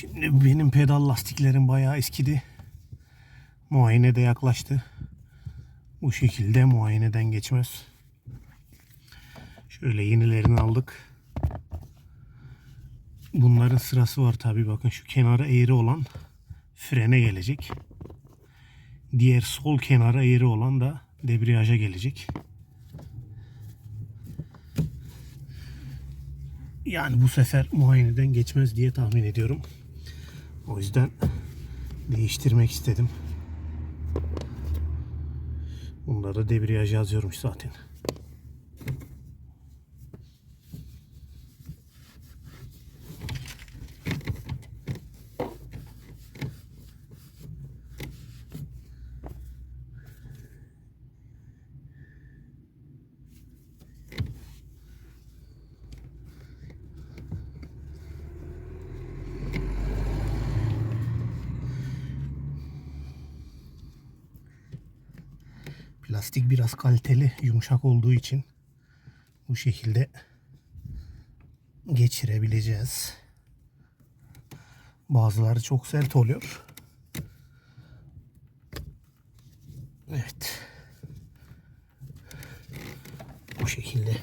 Şimdi benim pedal lastiklerim bayağı eskidi. Muayene de yaklaştı. Bu şekilde muayeneden geçmez. Şöyle yenilerini aldık. Bunların sırası var tabi bakın şu kenarı eğri olan frene gelecek. Diğer sol kenarı eğri olan da debriyaja gelecek. Yani bu sefer muayeneden geçmez diye tahmin ediyorum. O yüzden değiştirmek istedim. Bunları da debriyaj yazıyormuş zaten. Plastik biraz kaliteli, yumuşak olduğu için bu şekilde geçirebileceğiz. Bazıları çok sert oluyor. Evet. Bu şekilde.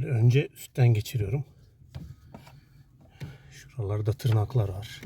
Şöyle önce üstten geçiriyorum. Şuralarda tırnaklar var.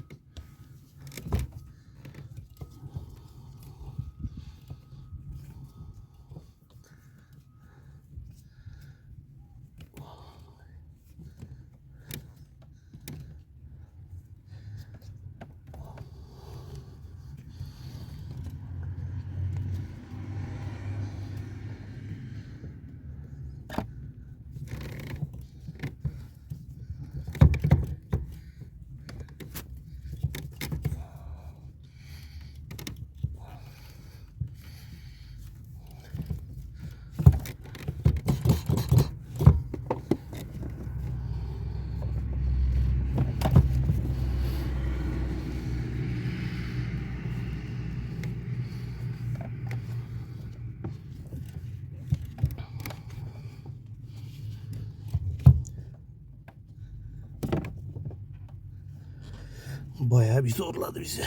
Bayağı bir zorladı bizi.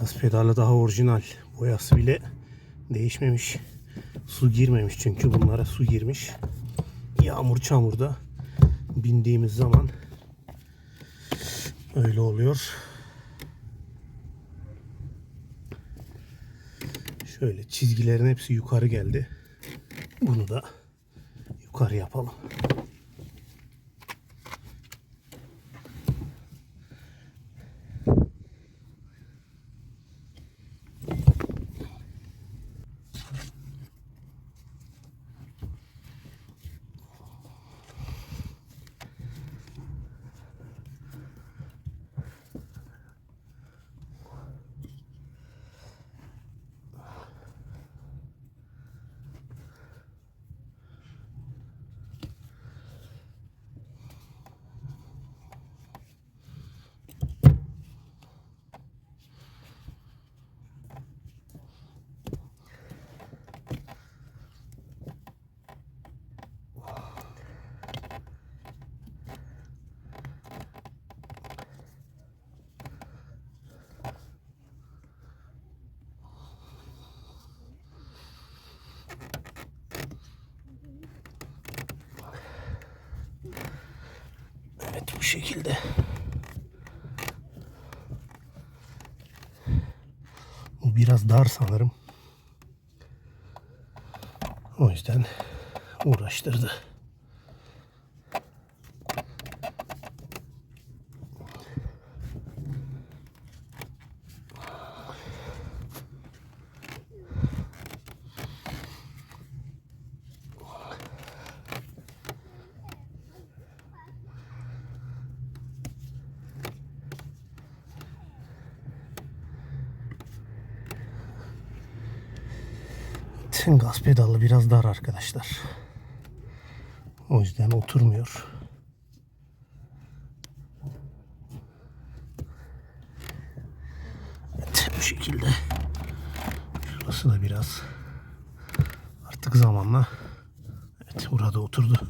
Gaz pedalı daha orijinal. Boyası bile değişmemiş. Su girmemiş çünkü bunlara su girmiş. Yağmur çamurda bindiğimiz zaman öyle oluyor. Şöyle çizgilerin hepsi yukarı geldi. Bunu da yukarı yapalım. Şekilde. Bu biraz dar sanırım. O yüzden uğraştırdı. Gaz pedalı biraz dar arkadaşlar. O yüzden oturmuyor. Evet bu şekilde. Şurası da biraz artık zamanla evet burada oturdu.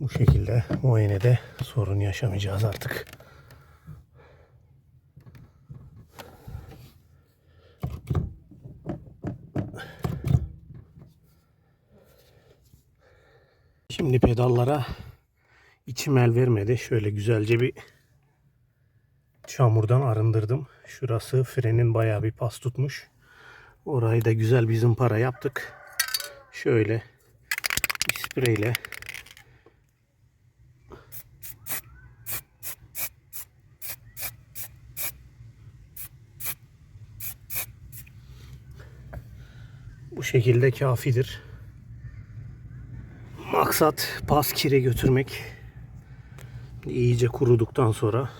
Bu şekilde muayenede sorun yaşamayacağız artık. Şimdi pedallara içim el vermedi. Şöyle güzelce bir çamurdan arındırdım. Şurası frenin bayağı bir pas tutmuş. Orayı da güzel bir zımpara yaptık. Şöyle bir spreyle bu şekilde kafidir. Maksat pas kire götürmek. İyice kuruduktan sonra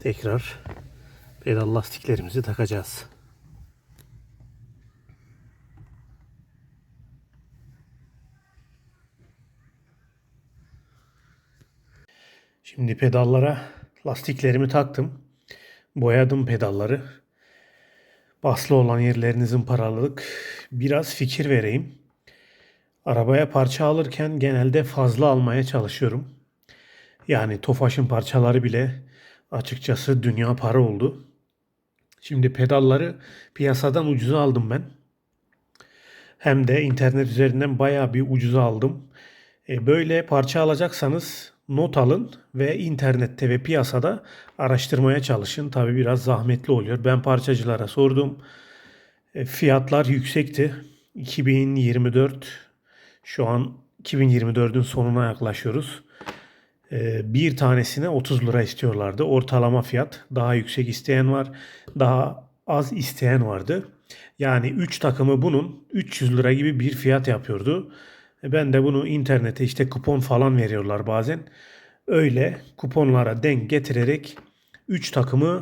tekrar pedal lastiklerimizi takacağız. Şimdi pedallara lastiklerimi taktım. Boyadım pedalları. Baslı olan yerlerini zımparaladık. Biraz fikir vereyim. Arabaya parça alırken genelde fazla almaya çalışıyorum. Yani Tofaş'ın parçaları bile açıkçası dünya para oldu. Şimdi pedalları piyasadan ucuza aldım ben. Hem de internet üzerinden bayağı bir ucuza aldım. E, böyle parça alacaksanız not alın ve internette ve piyasada araştırmaya çalışın. Tabi biraz zahmetli oluyor. Ben parçacılara sordum. E, fiyatlar yüksekti. 2024 şu an 2024'ün sonuna yaklaşıyoruz. E, bir tanesine 30 lira istiyorlardı. Ortalama fiyat. Daha yüksek isteyen var. Daha az isteyen vardı. Yani 3 takımı bunun 300 lira gibi bir fiyat yapıyordu. E, Ben de bunu internete işte kupon falan veriyorlar bazen. Öyle kuponlara denk getirerek 3 takımı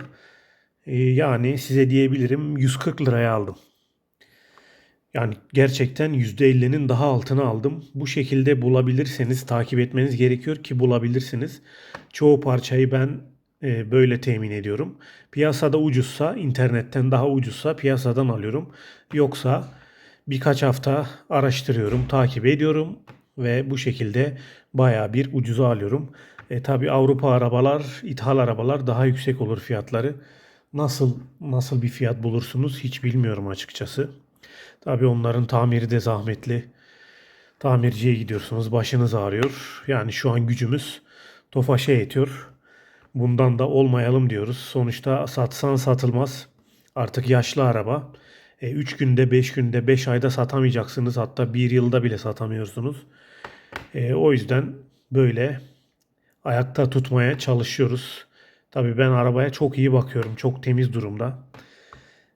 e, yani size diyebilirim 140 liraya aldım. Yani gerçekten %50'nin daha altına aldım. Bu şekilde bulabilirseniz takip etmeniz gerekiyor ki bulabilirsiniz. Çoğu parçayı ben e, böyle temin ediyorum. Piyasada ucuzsa, internetten daha ucuzsa piyasadan alıyorum. Yoksa birkaç hafta araştırıyorum, takip ediyorum ve bu şekilde baya bir ucuza alıyorum. E, tabi Avrupa arabalar, ithal arabalar daha yüksek olur fiyatları. Nasıl nasıl bir fiyat bulursunuz hiç bilmiyorum açıkçası. Tabi onların tamiri de zahmetli. Tamirciye gidiyorsunuz, başınız ağrıyor. Yani şu an gücümüz Tofaş'a yetiyor. Bundan da olmayalım diyoruz. Sonuçta satsan satılmaz. Artık yaşlı araba. 3 günde, 5 günde, 5 ayda satamayacaksınız. Hatta 1 yılda bile satamıyorsunuz. E, o yüzden böyle ayakta tutmaya çalışıyoruz. Tabii ben arabaya çok iyi bakıyorum. Çok temiz durumda.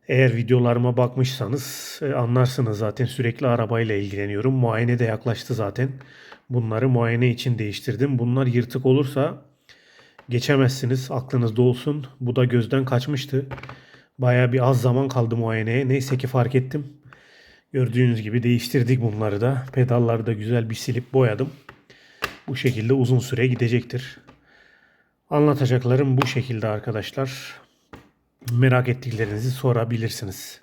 Eğer videolarıma bakmışsanız e, anlarsınız zaten sürekli arabayla ilgileniyorum. Muayene de yaklaştı zaten. Bunları muayene için değiştirdim. Bunlar yırtık olursa geçemezsiniz. Aklınızda olsun. Bu da gözden kaçmıştı. Baya bir az zaman kaldı muayeneye. Neyse ki fark ettim. Gördüğünüz gibi değiştirdik bunları da. Pedalları da güzel bir silip boyadım. Bu şekilde uzun süre gidecektir. Anlatacaklarım bu şekilde arkadaşlar. Merak ettiklerinizi sorabilirsiniz.